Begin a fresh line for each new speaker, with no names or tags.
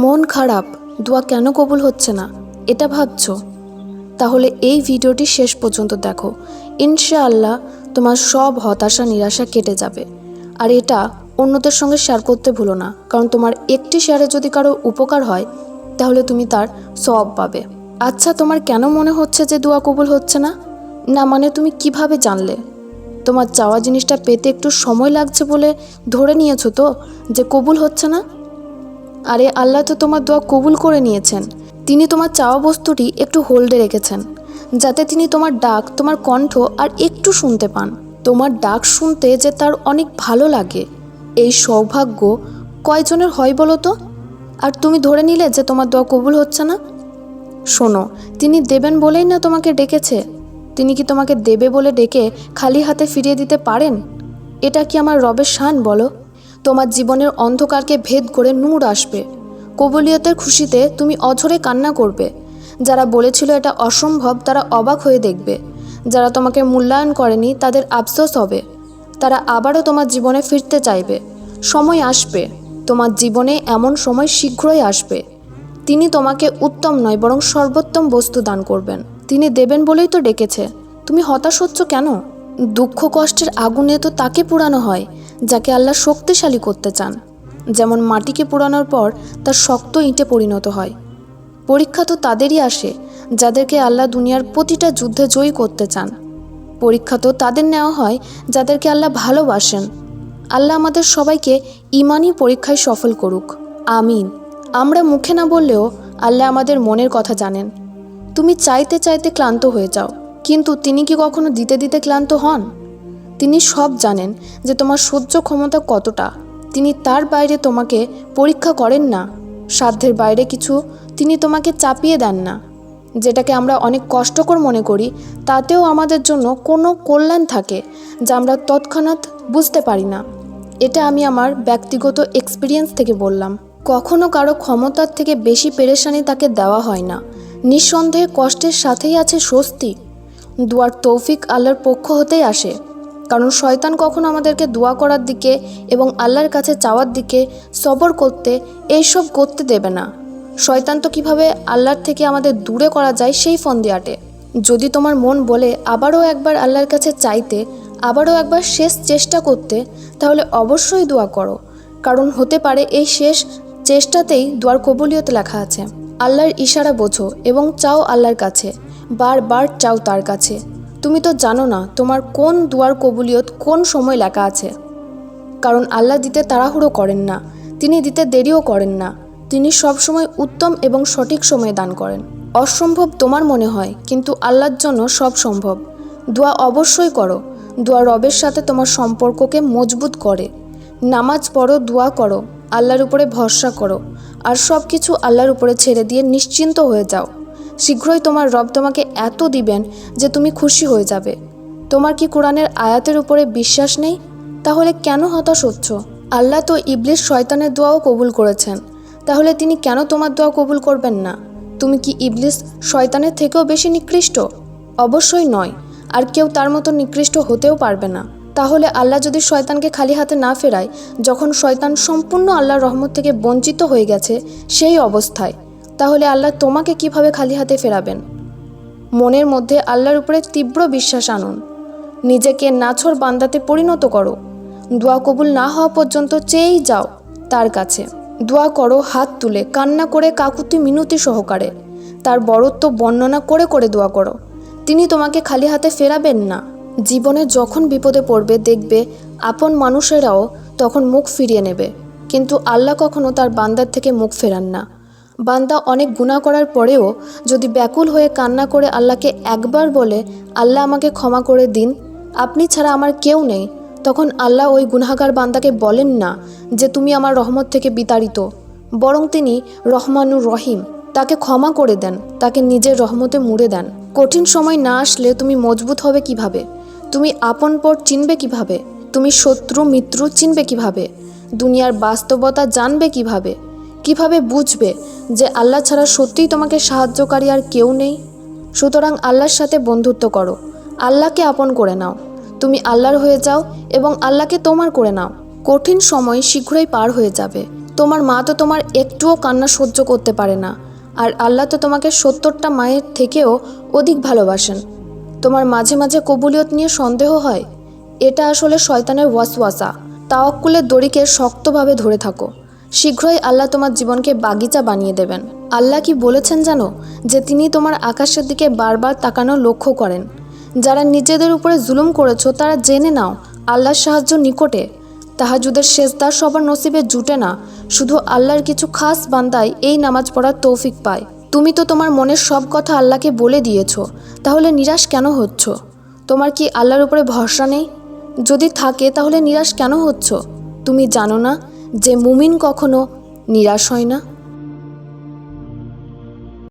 মন খারাপ, দোয়া কেন কবুল হচ্ছে না? এটা ভাবছ? তাহলে এই ভিডিওটি শেষ পর্যন্ত দেখো। ইনশাআল্লাহ তোমার সব হতাশা, নিরাশা কেটে যাবে। আর এটা অন্যদের সঙ্গে শেয়ার করতে ভুলো না, কারণ তোমার একটি শেয়ারে যদি কারও উপকার হয়, তাহলে তুমি তার সব পাবে। আচ্ছা তোমার কেন মনে হচ্ছে যে দোয়া কবুল হচ্ছে না? না মানে তুমি কীভাবে জানলে? তোমার চাওয়া জিনিসটা পেতে একটু সময় লাগছে বলে ধরে নিয়েছো তো, যে কবুল হচ্ছে না? আরে আল্লাহ তো তোমার দোয়া কবুল করে নিয়েছেন। তিনি তোমার চাওয়া বস্তুটি একটু হোল্ডে রেখেছেন, যাতে তিনি তোমার ডাক, তোমার কণ্ঠ আর একটু শুনতে পান। তোমার ডাক শুনতে যে তার অনেক ভালো লাগে। এই সৌভাগ্য কয়জনের হয় বলো তো? আর তুমি ধরে নিলে যে তোমার দোয়া কবুল হচ্ছে না? শোনো, তিনি দেবেন বলেই না তোমাকে ডেকেছে। তিনি কি তোমাকে দেবে বলে ডেকে খালি হাতে ফিরিয়ে দিতে পারেন? এটা কি আমার রবের শান বলো? তোমার জীবনের অন্ধকারকে ভেদ করে নূর আসবে। কবুলিয়তের খুশিতে তুমি অঝরে কান্না করবে। যারা বলেছিল এটা অসম্ভব, তারা অবাক হয়ে দেখবে। যারা তোমাকে মূল্যায়ন করেনি, তাদের আফসোস হবে। তারা আবারও তোমার জীবনে ফিরতে চাইবে। সময় আসবে। তোমার জীবনে এমন সময় শীঘ্রই আসবে। তিনি তোমাকে উত্তম নয়, বরং সর্বোত্তম বস্তু দান করবেন। তিনি দেবেন বলেই তো ডেকেছে। তুমি হতাশ হচ্ছ কেন? দুঃখ কষ্টের আগুনে তো তাকে পুরানো হয়। যাকে আল্লাহ শক্তিশালী করতে চান। যেমন মাটিকে পোড়ানোর পর তা শক্ত ইঁটে পরিণত হয়। পরীক্ষা তো তাদেরই আসে, যাদেরকে আল্লাহ দুনিয়ার প্রতিটা যুদ্ধে জয়ী করতে চান। পরীক্ষা তো তাদের নেওয়া হয়, যাদেরকে আল্লাহ ভালোবাসেন। আল্লাহ আমাদের সবাইকে ইমানই পরীক্ষায় সফল করুক। আমিন। আমরা মুখে না বললেও আল্লাহ আমাদের মনের কথা জানেন। তুমি চাইতে চাইতে ক্লান্ত হয়ে যাও, কিন্তু তিনি কি কখনো দিতে দিতে ক্লান্ত হন? তিনি সব জানেন যে তোমার সহ্য ক্ষমতা কতটা। তিনি তার বাইরে তোমাকে পরীক্ষা করেন না। সাধ্যের বাইরে কিছু তিনি তোমাকে চাপিয়ে দেন না। যেটাকে আমরা অনেক কষ্টকর মনে করি, তাতেও আমাদের জন্য কোনো কল্যাণ থাকে যা আমরা তৎক্ষণাৎ বুঝতে পারি না। এটা আমি আমার ব্যক্তিগত এক্সপিরিয়েন্স থেকে বললাম। কখনো কারও ক্ষমতার থেকে বেশি পেরেশানি তাকে দেওয়া হয় না। নিঃসন্দেহে কষ্টের সাথেই আছে স্বস্তি। দুয়ার তৌফিক আল্লাহর পক্ষ হতেই আসে। কারণ শয়তান কখনো আমাদেরকে দোয়া করার দিকে এবং আল্লাহর কাছে চাওয়ার দিকে সবর করতে এইসব করতে দেবে না। শয়তান তো কীভাবে আল্লাহর থেকে আমাদের দূরে করা যায় সেই ফন্দি আটে যদি তোমার মন বলে আবারও একবার আল্লাহর কাছে চাইতে, আবারও একবার শেষ চেষ্টা করতে, তাহলে অবশ্যই দোয়া করো। কারণ হতে পারে এই শেষ চেষ্টাতেই দোয়ার কবুলিয়ত লেখা আছে, আল্লাহর ইশারা বোঝো এবং চাও আল্লাহর কাছে, বারবার চাও তার কাছে। তুমি তো জানো না তোমার কোন দুয়ার কবুলিয়ত কোন সময় লেখা আছে। কারণ আল্লাহ দিতে তাড়াহুড়ো করেন না, তিনি দিতে দেরিও করেন না, তিনি সবসময় উত্তম এবং সঠিক সময়ে দান করেন। অসম্ভব তোমার মনে হয়, কিন্তু আল্লাহর জন্য সব সম্ভব। দোয়া অবশ্যই করো, দোয়া রবের সাথে তোমার সম্পর্ককে মজবুত করে। নামাজ পড়ো, দোয়া করো, আল্লাহর উপরে ভরসা করো, আর সব কিছু আল্লাহর উপরে ছেড়ে দিয়ে নিশ্চিন্ত হয়ে যাও। শীঘ্রই তোমার রব তোমাকে এত দিবেন যে তুমি খুশি হয়ে যাবে। তোমার কি কোরআনের আয়াতের উপরে বিশ্বাস নেই? তাহলে কেন হতাশ হচ্ছ? আল্লাহ তো ইবলিশ শয়তানের দোয়াও কবুল করেছেন। তাহলে তিনি কেন তোমার দোয়া কবুল করবেন না? তুমি কি ইবলিশ শয়তানের থেকেও বেশি নিকৃষ্ট? অবশ্যই নয়। আর কেউ তার মতো নিকৃষ্ট হতেও পারবে না। তাহলে আল্লাহ যদি শয়তানকে খালি হাতে না ফেরায়, যখন শয়তান সম্পূর্ণ আল্লাহর রহমত থেকে বঞ্চিত হয়ে গেছে, সেই অবস্থায়। তাহলে আল্লাহ তোমাকে কীভাবে খালি হাতে ফেরাবেন? মনের মধ্যে আল্লাহর উপরে তীব্র বিশ্বাস আনুন। নিজেকে নাছর বান্দাতে পরিণত করো। দোয়া কবুল না হওয়া পর্যন্ত চেয়েই যাও তার কাছে। দোয়া করো, হাত তুলে, কান্না করে, কাকুতি মিনতি সহকারে। তার বড়ত্ব বর্ণনা করে করে দোয়া করো। তিনি তোমাকে খালি হাতে ফেরাবেন না। জীবনে যখন বিপদে পড়বে, দেখবে আপন মানুষেরাও তখন মুখ ফিরিয়ে নেবে। কিন্তু আল্লাহ কখনো তার বান্দার থেকে মুখ ফেরান না। বান্দা অনেক গুণা করার পরেও যদি ব্যাকুল হয়ে কান্না করে আল্লাহকে একবার বলে, আল্লাহ আমাকে ক্ষমা করে দিন, আপনি ছাড়া আমার কেউ নেই, তখন আল্লাহ ওই গুনাগার বান্দাকে বলেন না যে তুমি আমার রহমত থেকে বিতাড়িত। বরং তিনি রহমানুর রহিম, তাকে ক্ষমা করে দেন, তাকে নিজের রহমতে মুড়ে দেন। কঠিন সময় না আসলে তুমি মজবুত হবে কীভাবে? তুমি আপন পর চিনবে কীভাবে? তুমি শত্রু, মিত্র চিনবে কীভাবে? দুনিয়ার বাস্তবতা জানবে কীভাবে? কীভাবে বুঝবে যে আল্লাহ ছাড়া সত্যিই তোমাকে সাহায্যকারী আর কেউ নেই। সুতরাং আল্লাহর সাথে বন্ধুত্ব করো। আল্লাহকে আপন করে নাও। তুমি আল্লাহর হয়ে যাও এবং আল্লাহকে তোমার করে নাও। কঠিন সময় শীঘ্রই পার হয়ে যাবে। তোমার মা তো তোমার একটুও কান্না সহ্য করতে পারে না। আর আল্লাহ তো তোমাকে সত্তরটা মায়ের থেকেও অধিক ভালোবাসেন। তোমার মাঝে মাঝে কবুলিয়ত নিয়ে সন্দেহ হয়। এটা আসলে শয়তানের ওয়াসওয়াসা। তাওয়াক্কুলের দড়িকে শক্তভাবে ধরে থাকো। শীঘ্রই আল্লাহ তোমার জীবনকে বাগিচা বানিয়ে দেবেন। আল্লাহ কি বলেছেন জানো? যে তিনি তোমার আকাশের দিকে বারবার তাকানো লক্ষ্য করেন। যারা নিজেদের উপরে জুলুম করেছ, তারা জেনে নাও, আল্লাহর সাহায্য নিকটে। তাহাজুদের শেষদার সবার নসিবে জুটে না, শুধু আল্লাহর কিছু খাস বান্দাই এই নামাজ পড়ার তৌফিক পায়। তুমি তো তোমার মনের সব কথা আল্লাহকে বলে দিয়েছ, তাহলে নিরাশ কেন হচ্ছ? তোমার কি আল্লাহর উপরে ভরসা নেই? যদি থাকে, তাহলে নিরাশ কেন হচ্ছ? তুমি জানো না যে মুমিন কখনো নিরাশ হয় না।